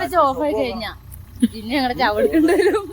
വെച്ച് ഓഫായി കഴിഞ്ഞാ. പിന്നെ വരും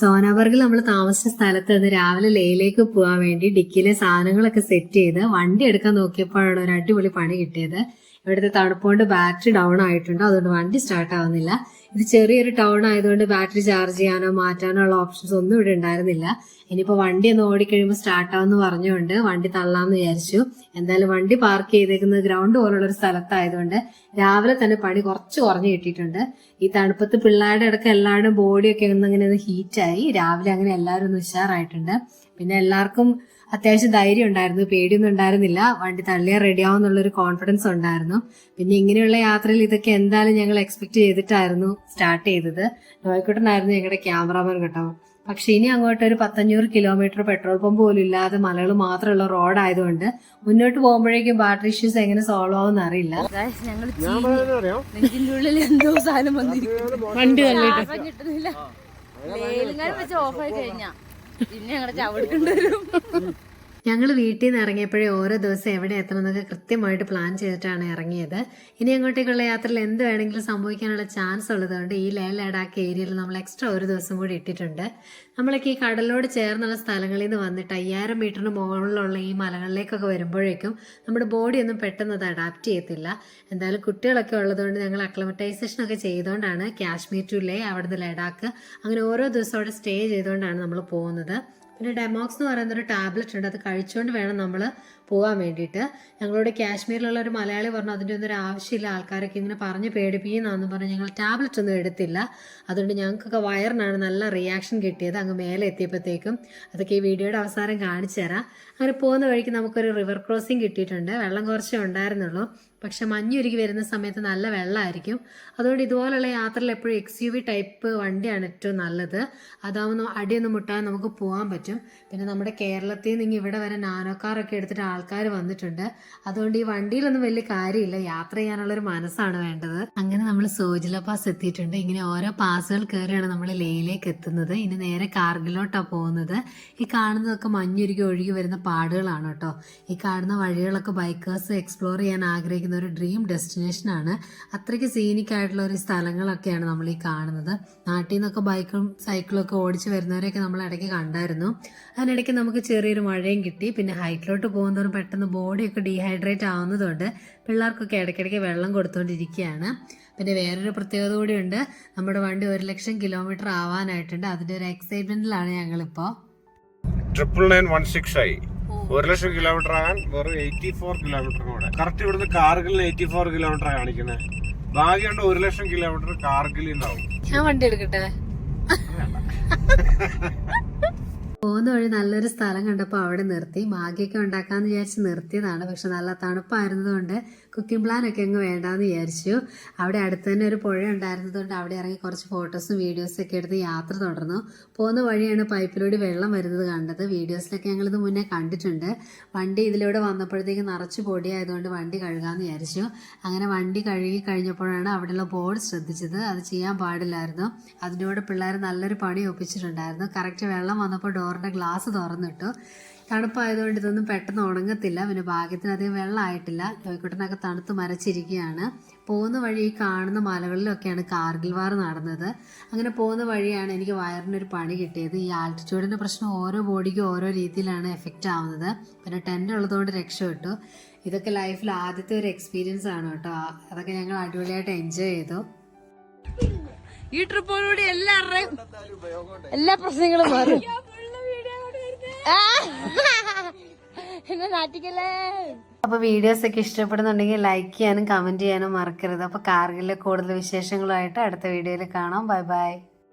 സോനാബർഗിൽ നമ്മൾ താമസിച്ച സ്ഥലത്ത് നിന്ന് രാവിലെ ലേയിലേക്ക് പോകാൻ വേണ്ടി ഡിക്കിയിലെ സാധനങ്ങളൊക്കെ സെറ്റ് ചെയ്ത് വണ്ടി എടുക്കാൻ നോക്കിയപ്പോഴാണ് ഒരു അടിപൊളി പണി കിട്ടിയത്. ഇവിടുത്തെ തണുപ്പുകൊണ്ട് ബാറ്ററി ഡൗൺ ആയിട്ടുണ്ട്. അതുകൊണ്ട് വണ്ടി സ്റ്റാർട്ട് ആവുന്നില്ല. ഇത് ചെറിയൊരു ടൗൺ ആയതുകൊണ്ട് ബാറ്ററി ചാർജ് ചെയ്യാനോ മാറ്റാനോ ഉള്ള ഓപ്ഷൻസ് ഒന്നും ഇവിടെ ഉണ്ടായിരുന്നില്ല. ഇനിയിപ്പോൾ വണ്ടി ഒന്ന് ഓടിക്കഴിയുമ്പോൾ സ്റ്റാർട്ട് ആവുമെന്ന് പറഞ്ഞുകൊണ്ട് വണ്ടി തള്ളാമെന്ന് വിചാരിച്ചു. എന്തായാലും വണ്ടി പാർക്ക് ചെയ്തേക്കുന്നത് ഗ്രൗണ്ട് പോലുള്ള ഒരു സ്ഥലത്തായതുകൊണ്ട് രാവിലെ തന്നെ പണി കുറച്ച് കുറഞ്ഞു കിട്ടിയിട്ടുണ്ട്. ഈ തണുപ്പത്ത് പിള്ളേരുടെ ഇടയ്ക്ക് എല്ലാവരുടെയും ബോഡിയൊക്കെ ഒന്ന് അങ്ങനെ ഒന്ന് ഹീറ്റായി രാവിലെ അങ്ങനെ എല്ലാവരും ഒന്ന് ഉഷാറായിട്ടുണ്ട്. പിന്നെ എല്ലാവർക്കും അത്യാവശ്യം ധൈര്യം ഉണ്ടായിരുന്നു പേടിയൊന്നും ഉണ്ടായിരുന്നില്ല. വണ്ടി തള്ളിയാൽ റെഡിയാവുന്നുള്ളൊരു കോൺഫിഡൻസ് ഉണ്ടായിരുന്നു. പിന്നെ ഇങ്ങനെയുള്ള യാത്രയിൽ ഇതൊക്കെ എന്തായാലും ഞങ്ങൾ എക്സ്പെക്ട് ചെയ്തിട്ടായിരുന്നു സ്റ്റാർട്ട് ചെയ്തത്. നോയിക്കുട്ടനായിരുന്നു ഞങ്ങളുടെ ക്യാമറാമാൻ കേട്ടോ. പക്ഷെ ഇനി അങ്ങോട്ട് ഒരു പത്തഞ്ഞൂറ് കിലോമീറ്റർ പെട്രോൾ പമ്പ് പോലും ഇല്ലാതെ മലകൾ മാത്രമുള്ള റോഡ് ആയതുകൊണ്ട് മുന്നോട്ട് പോകുമ്പോഴേക്കും ബാറ്ററി ഇഷ്യൂസ് എങ്ങനെ സോൾവ് ആവുമെന്ന് അറിയില്ല. ഞങ്ങൾ നെഞ്ചിന്റെ ഉള്ളിൽ എന്തോ സാധനം വന്നിരിക്കും പിന്നെ ഞങ്ങളുടെ ചവിടുക്കേണ്ടി വരും. ഞങ്ങൾ വീട്ടിൽ നിന്ന് ഇറങ്ങിയപ്പോഴേ ഓരോ ദിവസം എവിടെ എത്തണം എന്നൊക്കെ കൃത്യമായിട്ട് പ്ലാൻ ചെയ്തിട്ടാണ് ഇറങ്ങിയത്. ഇനി അങ്ങോട്ടേക്കുള്ള യാത്രയിൽ എന്ത് വേണമെങ്കിലും സംഭവിക്കാനുള്ള ചാൻസ് ഉള്ളതുകൊണ്ട് ഈ ലേ ലഡാക്ക് ഏരിയയിൽ നമ്മൾ എക്സ്ട്രാ ഒരു ദിവസം കൂടി ഇട്ടിട്ടുണ്ട്. നമ്മളൊക്കെ ഈ കടലോട് ചേർന്നുള്ള സ്ഥലങ്ങളിൽ നിന്ന് വന്നിട്ട് അയ്യായിരം മീറ്ററിന് മുകളിലുള്ള ഈ മലകളിലേക്കൊക്കെ വരുമ്പോഴേക്കും നമ്മുടെ ബോഡി ഒന്നും പെട്ടെന്ന് അത് അഡാപ്റ്റ് ചെയ്യത്തില്ല. എന്തായാലും കുട്ടികളൊക്കെ ഉള്ളതുകൊണ്ട് ഞങ്ങൾ അക്ലമറ്റൈസേഷൻ ഒക്കെ ചെയ്തുകൊണ്ടാണ് കാശ്മീർ ടു ലേ അവിടുന്ന് ലഡാക്ക്. അങ്ങനെ ഓരോ ദിവസം അവിടെ സ്റ്റേ ചെയ്തുകൊണ്ടാണ് നമ്മൾ പോകുന്നത്. പിന്നെ ഡെമോക്സ് എന്ന് പറയുന്ന ഒരു ടാബ്ലറ്റ് ഉണ്ട്. അത് കഴിച്ചുകൊണ്ട് വേണം നമ്മൾ പോകാൻ വേണ്ടിയിട്ട്. ഞങ്ങളോട് കാശ്മീരിലുള്ള ഒരു മലയാളി പറഞ്ഞു അതിന്റെ ഒന്നും ഒരു ആവശ്യമില്ല. ആൾക്കാരൊക്കെ ഇങ്ങനെ പറഞ്ഞ് പേടിപ്പിക്കുന്നതെന്ന് പറഞ്ഞ് ഞങ്ങൾ ടാബ്ലറ്റ് ഒന്നും എടുത്തില്ല. അതുകൊണ്ട് ഞങ്ങൾക്കൊക്കെ വയറിനാണ് നല്ല റിയാക്ഷൻ കിട്ടിയത്. അങ്ങ് മേലെ എത്തിയപ്പോഴത്തേക്കും അതൊക്കെ ഈ വീഡിയോയുടെ അവസാനം കാണിച്ചു തരാം അങ്ങനെ പോകുന്ന വഴിക്ക് നമുക്കൊരു റിവർ ക്രോസിംഗ് കിട്ടിയിട്ടുണ്ട്. വെള്ളം കുറച്ചേ ഉണ്ടായിരുന്നുള്ളൂ. പക്ഷെ മഞ്ഞുരുകി വരുന്ന സമയത്ത് നല്ല വെള്ളമായിരിക്കും. അതുകൊണ്ട് ഇതുപോലുള്ള യാത്രയിൽ എപ്പോഴും എക്സ് യു വി ടൈപ്പ് വണ്ടിയാണ് ഏറ്റവും നല്ലത്. അതാവുമ്പോൾ അടിയൊന്നും മുട്ടാൻ നമുക്ക് പോകാൻ പറ്റും. പിന്നെ നമ്മുടെ കേരളത്തിൽ നിന്ന് ഇവിടെ വരെ നാനോ കാറൊക്കെ എടുത്തിട്ട് ആൾക്കാർ വന്നിട്ടുണ്ട്. അതുകൊണ്ട് ഈ വണ്ടിയിലൊന്നും വലിയ കാര്യമില്ല. യാത്ര ചെയ്യാനുള്ളൊരു മനസ്സാണ് വേണ്ടത്. അങ്ങനെ നമ്മൾ സോജില പാസ് എത്തിയിട്ടുണ്ട്. ഇങ്ങനെ ഓരോ പാസുകൾ കയറിയാണ് നമ്മൾ ലേയിലേക്ക് എത്തുന്നത്. ഇനി നേരെ കാർഗിലോട്ടാണ് പോകുന്നത്. ഈ കാണുന്നതൊക്കെ മഞ്ഞുരുകി ഒഴുകി വരുന്ന പാടുകളാണ് കേട്ടോ. ഈ കാണുന്ന വഴികളൊക്കെ ബൈക്കേഴ്സ് എക്സ്പ്ലോർ ചെയ്യാൻ ആഗ്രഹിക്കുന്ന ഒരു ഡ്രീം ഡെസ്റ്റിനേഷൻ ആണ്. അത്രയ്ക്ക് സീനിക്കായിട്ടുള്ള ഒരു സ്ഥലങ്ങളൊക്കെയാണ് നമ്മൾ ഈ കാണുന്നത്. നാട്ടിൽ നിന്നൊക്കെ ബൈക്കും സൈക്കിളും ഒക്കെ ഓടിച്ച് വരുന്നവരെയൊക്കെ നമ്മൾ ഇടയ്ക്ക് കണ്ടായിരുന്നു. അതിനിടയ്ക്ക് നമുക്ക് ചെറിയൊരു മഴയും കിട്ടി. പിന്നെ ഹൈറ്റിലോട്ട് പോകുന്നതോറും പെട്ടെന്ന് ബോഡിയൊക്കെ ഡീഹൈഡ്രേറ്റ് ആവുന്നതുകൊണ്ട് പിള്ളേർക്കൊക്കെ ഇടയ്ക്കിടയ്ക്ക് വെള്ളം കൊടുത്തുകൊണ്ടിരിക്കുകയാണ് പിന്നെ വേറൊരു പ്രത്യേകത കൂടിയുണ്ട്. നമ്മുടെ വണ്ടി ഒരു ലക്ഷം കിലോമീറ്റർ ആവാനായിട്ടുണ്ട്. അതിന്റെ ഒരു എക്സൈറ്റ്മെന്റിലാണ് ഞങ്ങളിപ്പോൾ ട്രിപ്പിൾ നയൻ വൺ സിക്സ് ആയി ഒരു ലക്ഷം കിലോമീറ്റർ ആകാൻ വെറും എയ്റ്റി ഫോർ കിലോമീറ്റർ കൂടെ. കറക്റ്റ് ഇവിടുന്ന് കാർഗിൽ എയ്റ്റി ഫോർ കിലോമീറ്റർ കാണിക്കുന്നത് ഭാഗ്യമുണ്ട് ഒരു ലക്ഷം കിലോമീറ്റർ കാർഗിലിൽ ഉണ്ടാവും. ഞാൻ വണ്ടി എടുക്കട്ടെ? പോകുന്ന വഴി നല്ലൊരു സ്ഥലം കണ്ടപ്പോൾ അവിടെ നിർത്തി. മാഗിയൊക്കെ ഉണ്ടാക്കാന്ന് വിചാരിച്ച് നിർത്തിയതാണ്. പക്ഷെ നല്ല തണുപ്പായിരുന്നതുകൊണ്ട് കുക്കിംഗ് പ്ലാൻ ഒക്കെ അങ്ങ് വേണ്ടാന്ന് വിചാരിച്ചു. അവിടെ അടുത്ത് തന്നെ ഒരു പുഴ ഉണ്ടായിരുന്നതുകൊണ്ട് അവിടെ ഇറങ്ങി കുറച്ച് ഫോട്ടോസും വീഡിയോസും ഒക്കെ എടുത്ത് യാത്ര തുടർന്നു. പോകുന്ന വഴിയാണ് പൈപ്പിലൂടെ വെള്ളം വരുന്നത് കണ്ടത്. വീഡിയോസിലൊക്കെ ഞങ്ങളിത് മുന്നേ കണ്ടിട്ടുണ്ട്. വണ്ടി ഇതിലൂടെ വന്നപ്പോഴത്തേക്ക് നിറച്ച് പൊടിയായതുകൊണ്ട് വണ്ടി കഴുകാമെന്ന് വിചാരിച്ചു. അങ്ങനെ വണ്ടി കഴുകി കഴിഞ്ഞപ്പോഴാണ് അവിടെയുള്ള ബോർഡ് ശ്രദ്ധിച്ചത്. അത് ചെയ്യാൻ പാടില്ലായിരുന്നു. അതിനോട് പിള്ളേർ നല്ലൊരു പണി ഒപ്പിച്ചിട്ടുണ്ടായിരുന്നു. കറക്റ്റ് വെള്ളം വന്നപ്പോൾ ഡോറിന്റെ ഗ്ലാസ് തുറന്നിട്ടു. തണുപ്പായതുകൊണ്ട് ഇതൊന്നും പെട്ടെന്ന് ഉണങ്ങത്തില്ല. പിന്നെ ഭാഗ്യത്തിന് അധികം വെള്ളമായിട്ടില്ല. ജോയിക്കുട്ടനൊക്കെ തണുത്ത് മരച്ചിരിക്കുകയാണ്. പോകുന്ന വഴി ഈ കാണുന്ന മലകളിലൊക്കെയാണ് കാർഗിൽ വാർ നടന്നത്. അങ്ങനെ പോകുന്ന വഴിയാണ് എനിക്ക് വയറിനൊരു പണി കിട്ടിയത്. ഈ ആൾട്ടിറ്റ്യൂഡിന്റെ പ്രശ്നം ഓരോ ബോഡിക്കും ഓരോ രീതിയിലാണ് എഫക്റ്റ് ആവുന്നത്. പിന്നെ ടെന്റ് ഉള്ളതുകൊണ്ട് രക്ഷപ്പെട്ടു. ഇതൊക്കെ ലൈഫിൽ ആദ്യത്തെ ഒരു എക്സ്പീരിയൻസ് ആണ് കേട്ടോ. അതൊക്കെ ഞങ്ങൾ അടിപൊളിയായിട്ട് എൻജോയ് ചെയ്തു. ഈ ട്രിപ്പോടുകൂടി എല്ലാവരുടെയും എല്ലാ പ്രശ്നങ്ങളും മാറും. എന്നെ നാട്ടിക്കല്ലേ? അപ്പോൾ വീഡിയോസ് ഒക്കെ ഇഷ്ടപ്പെടുന്നുണ്ടെങ്കിൽ ലൈക്ക് ചെയ്യാനും കമന്റ് ചെയ്യാനും മറക്കരുത്. അപ്പോൾ കാർഗിലെ കൂടുതൽ വിശേഷങ്ങളുമായിട്ട് അടുത്ത വീഡിയോയിൽ കാണാം. Bye bye